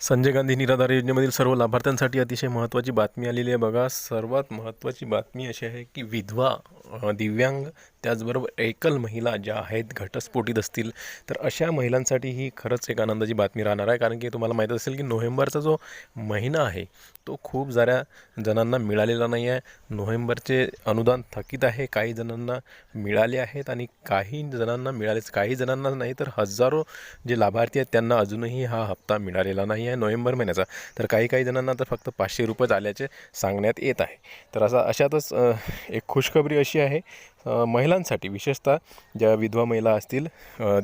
संजय गांधी निराधार योजनेमधील सर्व लाभार्थ्यांसाठी अतिशय महत्त्वाची बातमी आलेली आहे. बघा सर्वात महत्त्वाची बातमी अशी आहे की विधवा दिव्यांग त्याचबरोबर एकल महिला ज्या आहेत घटस्फोटीत असतील तर अशा महिलांसाठी ही खरंच एक आनंदाची बातमी राहणार आहे. कारण की तुम्हाला माहीत असेल की नोव्हेंबरचा जो महिना आहे तो खूप साऱ्या जणांना मिळालेला नाही आहे. नोव्हेंबरचे अनुदान थकीत आहे काही जणांना मिळाले आहेत आणि काही जणांना मिळालेच काही जणांना नाही तर हजारो जे लाभार्थी आहेत त्यांना अजूनही हा हप्ता मिळालेला नाही आहे नोव्हेंबर महिन्याचा. तर काही काही जणांना तर फक्त पाचशे रुपयेच आल्याचे सांगण्यात येत आहे. तर असा अशातच एक खुशखबरी अशी आहे महिलांसाठी विशेषतः ज्या विधवा महिला असतील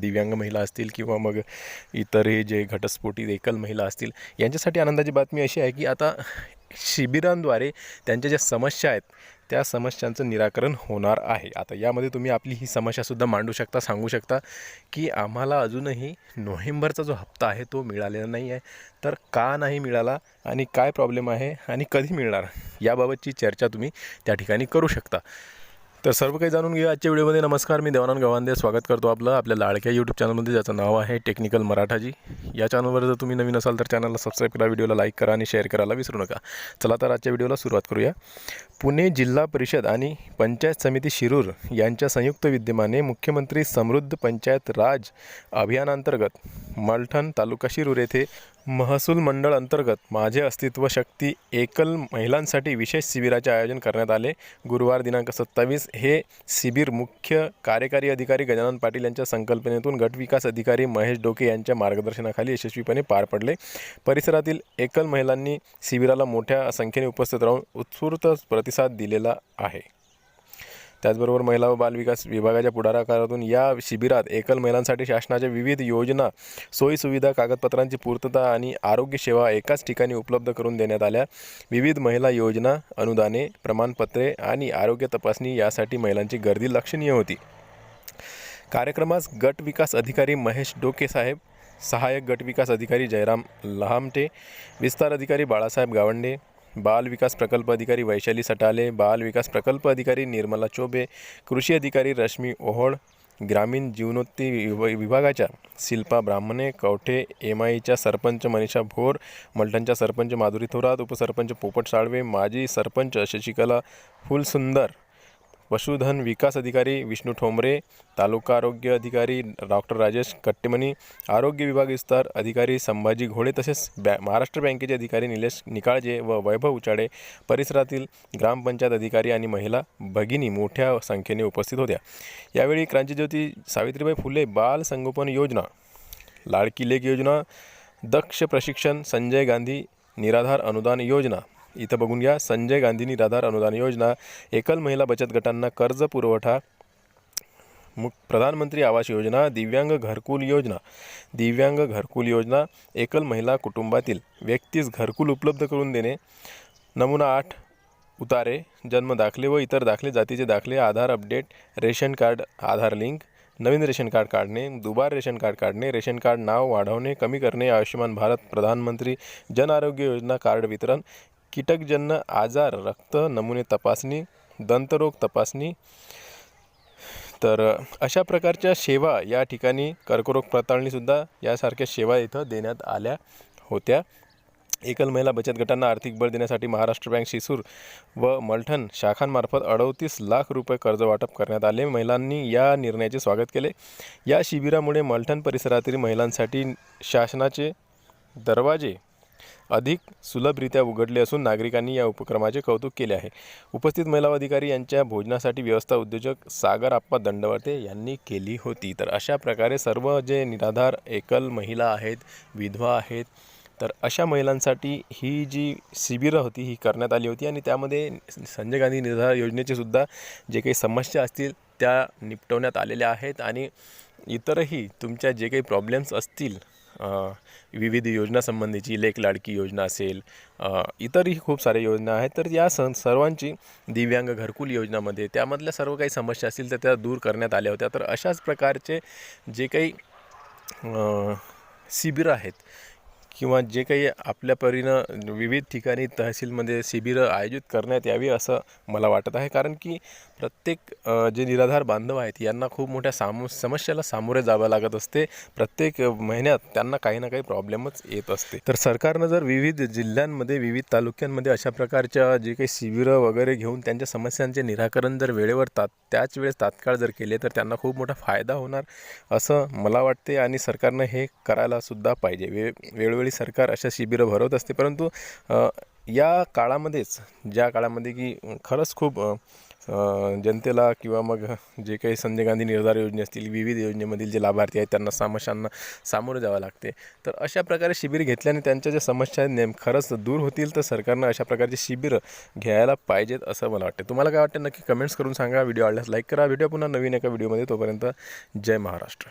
दिव्यांग महिला असतील किंवा मग इतरही जे घटस्फोटी एकल महिला असतील यांच्यासाठी आनंदाची बातमी अशी आहे की आता शिबिरांद्वारे त्यांच्या ज्या समस्या आहेत त्या समस्यांचं निराकरण होणार आहे. आता यामध्ये तुम्ही आपली ही समस्यासुद्धा मांडू शकता सांगू शकता की आम्हाला अजूनही नोव्हेंबरचा जो हप्ता आहे तो मिळालेला नाही आहे. तर का नाही मिळाला आणि काय प्रॉब्लेम आहे आणि कधी मिळणार याबाबतची चर्चा तुम्ही त्या ठिकाणी करू शकता. तर सर्व काही जाणून घेऊया आजच्या व्हिडिओमध्ये. नमस्कार मी देवानंद गवांदे. स्वागत करतो आपलं आपल्या लाडक्या यूट्यूब चॅनलमध्ये ज्याचं नाव आहे टेक्निकल मराठाजी. या चॅनलवर जर तुम्ही नवीन असाल तर चॅनलला सबस्क्राईब करा व्हिडिओला लाईक करा आणि शेअर करायला विसरू नका. चला तर आजच्या व्हिडिओला सुरुवात करूया. पुणे जिल्हा परिषद आणि पंचायत समिती शिरूर यांच्या संयुक्त विद्यमाने मुख्यमंत्री समृद्ध पंचायत राज अभियानांतर्गत मलठण तालुका शिरूर येथे महसूल मंडळ अंतर्गत माझे अस्तित्व शक्ती एकल महिलांसाठी विशेष शिबिराचे आयोजन करण्यात आले. गुरुवार दिनांक सत्तावीस हे शिबिर मुख्य कार्यकारी अधिकारी गजानन पाटील यांच्या संकल्पनेतून गटविकास अधिकारी महेश डोके यांच्या मार्गदर्शनाखाली यशस्वीपणे पार पडले. परिसरातील एकल महिलांनी शिबिराला मोठ्या संख्येने उपस्थित राहून उत्स्फूर्त प्रतिसाद दिलेला आहे. त्याचबरोबर महिला व बालविकास विभागाच्या पुढाकारातून या शिबिरात एकल महिलांसाठी शासनाच्या विविध योजना सोयीसुविधा कागदपत्रांची पूर्तता आणि आरोग्य सेवा एकाच ठिकाणी उपलब्ध करून देण्यात आल्या. विविध महिला योजना अनुदाने प्रमाणपत्रे आणि आरोग्य तपासणी यासाठी महिलांची गर्दी लक्षणीय होती. कार्यक्रमास गट विकास अधिकारी महेश डोके साहेब सहाय्यक गट विकास अधिकारी जयराम लहामटे विस्तार अधिकारी बाळासाहेब गावंडे बाल विकास प्रकल्प अधिकारी वैशाली सटाले बाल विकास प्रकल्प अधिकारी निर्मला चोबे कृषी अधिकारी रश्मी ओहोळ ग्रामीण जीवनोत्ती विभ- विभागाच्या शिल्पा ब्राह्मणे कवठे एम आयच्या सरपंच मनीषा भोर मलटणच्या सरपंच माधुरी थोरात उपसरपंच पोपट साळवे माजी सरपंच शशिकला फुलसुंदर पशुधन विकास अधिकारी विष्णू ठोंबरे तालुका आरोग्य अधिकारी डॉक्टर राजेश कट्टेमणी आरोग्य विभाग विस्तार अधिकारी संभाजी घोडे तसेच बॅ महाराष्ट्र बँकेचे अधिकारी निलेश निकाळजे व वैभव उचाडे परिसरातील ग्रामपंचायत अधिकारी आणि महिला भगिनी मोठ्या संख्येने उपस्थित होत्या. यावेळी क्रांतीज्योती सावित्रीबाई फुले बाल संगोपन योजना लाडकी लेख योजना दक्ष प्रशिक्षण संजय गांधी निराधार अनुदान योजना इथं बघून घ्या संजय गांधी निराधार अनुदान योजना एकल महिला बचत गटांना कर्ज पुरवठा मुख प्रधानमंत्री आवास योजना दिव्यांग घरकुल योजना. दिव्यांग घरकुल योजना एकल महिला कुटुंबातील व्यक्तीस घरकुल उपलब्ध करून देणे. नमुना आठ उतारे जन्म दाखले व इतर दाखले जातीचे दाखले Aadhaar update ration card Aadhaar link नवीन रेशन कार्ड काढणे दुबार रेशन कार्ड काढणे रेशन कार्ड नाव वाढवणे कमी करणे आयुष्यमान भारत प्रधानमंत्री जन आरोग्य योजना कार्ड वितरण कीटकजन्य आजार रक्त नमुने तपासणी दंतरोग तपासणी. तर अशा प्रकारच्या सेवा या ठिकाणी कर्करोग पडताळणीसुद्धा यासारख्या सेवा इथं देण्यात आल्या होत्या. एकल महिला बचत गटांना आर्थिक बळ देण्यासाठी महाराष्ट्र बँक शिसूर व मलठण शाखांमार्फत अडतीस लाख रुपये कर्ज वाटप करण्यात आले. महिलांनी या निर्णयाचे स्वागत केले. या शिबिरामुळे मलठण परिसरातील महिलांसाठी शासनाचे दरवाजे अधिक सुलभरित्या उघडले असून नागरिकांनी या उपक्रमाचे कौतुक केले आहे. उपस्थित महिला अधिकारी यांच्या भोजनासाठी व्यवस्था उद्योजक सागर आप्पा दंडवर्ते यांनी केली होती. तर अशा प्रकारे सर्व जे निराधार एकल महिला आहेत विधवा आहेत तर अशा महिलांसाठी ही जी शिबिरं होती ही करण्यात आली होती आणि त्यामध्ये संजय गांधी निराधार योजनेचे सुद्धा जे काही समस्या असतील त्या निपटवण्यात आलेल्या आहेत आणि इतरही तुमच्या जे काही प्रॉब्लेम्स असतील विविध योजनासंबंधीची लेख लाडकी योजना असेल इतरही खूप साऱ्या योजना आहेत. तर या सं सर्वांची दिव्यांग घरकुल योजनामध्ये त्यामधल्या सर्व काही समस्या असतील तर त्या दूर करण्यात आल्या होत्या. तर अशाच प्रकारचे जे काही शिबिरं आहेत किंवा जे काही आपल्या परीनं विविध ठिकाणी तहसीलमध्ये शिबिरं आयोजित करण्यात यावी असं मला वाटत आहे. कारण की प्रत्येक जे निराधार बांधव आहेत यांना खूप मोठ्या साम समस्याला सामोरे जावं लागत असते. प्रत्येक महिन्यात त्यांना काही ना काही प्रॉब्लेमच येत असते. तर सरकारनं जर विविध जिल्ह्यांमध्ये विविध तालुक्यांमध्ये अशा प्रकारच्या जे काही शिबिरं वगैरे घेऊन त्यांच्या समस्यांचे निराकरण जर वेळेवर तात त्याच वेळेस तात्काळ जर केले तर त्यांना खूप मोठा फायदा होणार असं मला वाटते आणि सरकारनं हे करायला सुद्धा पाहिजे. वे वेळोवेळी सरकार अशा शिबिरं भरवत असते. परंतु या काळामध्येच ज्या काळामध्ये की खरंच खूप जनतेला किंवा मग जे काही संजय गांधी निर्धार योजने असतील विविध योजनेमधील जे लाभार्थी आहेत त्यांना समस्यांना सामोरं जावं लागते. तर अशा प्रकारे शिबिर घेतल्याने त्यांच्या ज्या समस्या आहेत नेम खरंच दूर होतील तर सरकारनं अशा प्रकारचे शिबिरं घ्यायला पाहिजेत असं मला वाटतं. तुम्हाला काय वाटतं? नक्की कमेंट्स करून सांगा. व्हिडिओ आवडल्यास लाईक करा. व्हिडिओ पुन्हा नवीन एका व्हिडिओमध्ये तोपर्यंत जय महाराष्ट्र.